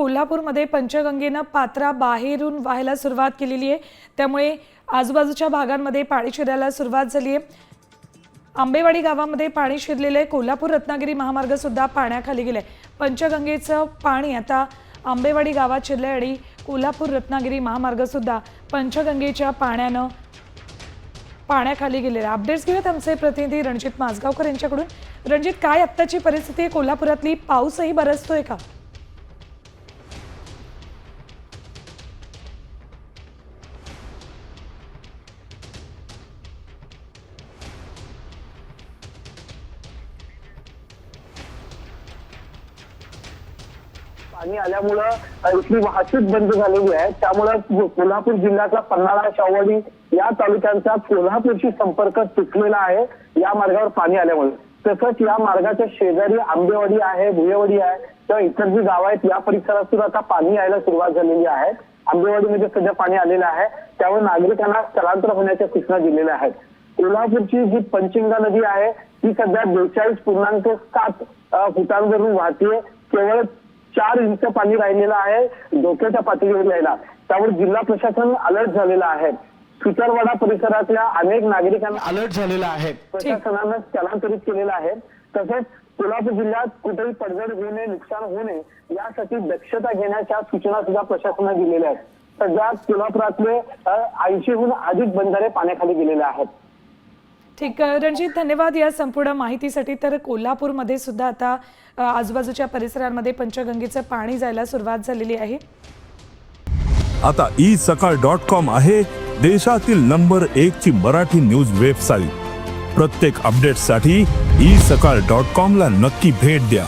कोल्हापूरमध्ये पंचगंगेनं पात्रा बाहेरून व्हायला सुरुवात केलेली आहे. त्यामुळे आजूबाजूच्या भागांमध्ये पाणी शिरायला सुरुवात झाली आहे. आंबेवाडी गावामध्ये पाणी शिरलेलं आहे कोल्हापूर रत्नागिरी महामार्गसुद्धा पाण्याखाली गेलं. आहे पंचगंगेचं पाणी आता आंबेवाडी गावात शिरलं आहे आणि कोल्हापूर रत्नागिरी महामार्गसुद्धा पंचगंगेच्या पाण्यानं पाण्याखाली गेलेले आहे. अपडेट्स घेऊयात आमचे प्रतिनिधी रणजित माजगावकर यांच्याकडून. रणजित काय आत्ताची परिस्थिती आहे? कोल्हापुरातली पाऊसही बरसतोय का? पाणी आल्यामुळं इथली वाहतूक बंद झालेली आहे. त्यामुळं कोल्हापूर जिल्ह्यातला पन्हाळा शावडी या तालुक्यांचा कोल्हापूरशी संपर्क तुटलेला आहे. या मार्गावर पाणी आल्यामुळे. तसंच या मार्गाच्या शेजारी आंबेवाडी आहे भुयेवाडी आहे किंवा इतर जी गाव आहेत या परिसरात सुद्धा आता पाणी यायला सुरुवात झालेली आहे. आंबेवाडीमध्ये सध्या पाणी आलेलं आहे. त्यामुळे नागरिकांना स्थलांतर होण्याच्या सूचना दिलेल्या आहेत. कोल्हापूरची जी पंचिंगा नदी आहे ती सध्या बेचाळीस पूर्णांक सात फुटांवरून वाहतीये. केवळ चार इंच पाणी राहिलेलं आहे धोक्याच्या पातळीवर यायला त्यामुळे जिल्हा प्रशासन अलर्ट झालेलं आहे. सुतारवाडा परिसरातल्या अनेक नागरिकांना अलर्ट झालेला आहे. प्रशासनानं स्थलांतरित केलेलं आहे. तसंच कोल्हापूर जिल्ह्यात कुठेही पडझड होऊ नये नुकसान होऊ नये यासाठी दक्षता घेण्याच्या सूचना सुद्धा प्रशासनाने दिलेल्या आहेत. सध्या कोल्हापुरातले ऐंशीहून अधिक बंधारे पाण्याखाली गेलेले आहेत. ठीक आहे, रणजित धन्यवाद या संपूर्ण माहितीसाठी. तर कोल्हापूरमध्ये सुद्धा आता आजूबाजूच्या परिसरांमध्ये पंचगंगेचं पाणी जायला सुरुवात झालेली आहे. आता ई सकाळ डॉट कॉम आहे देशातील नंबर एक ची मराठी न्यूज वेबसाईट. प्रत्येक अपडेटसाठी ई सकाळ डॉट कॉम ला नक्की भेट द्या.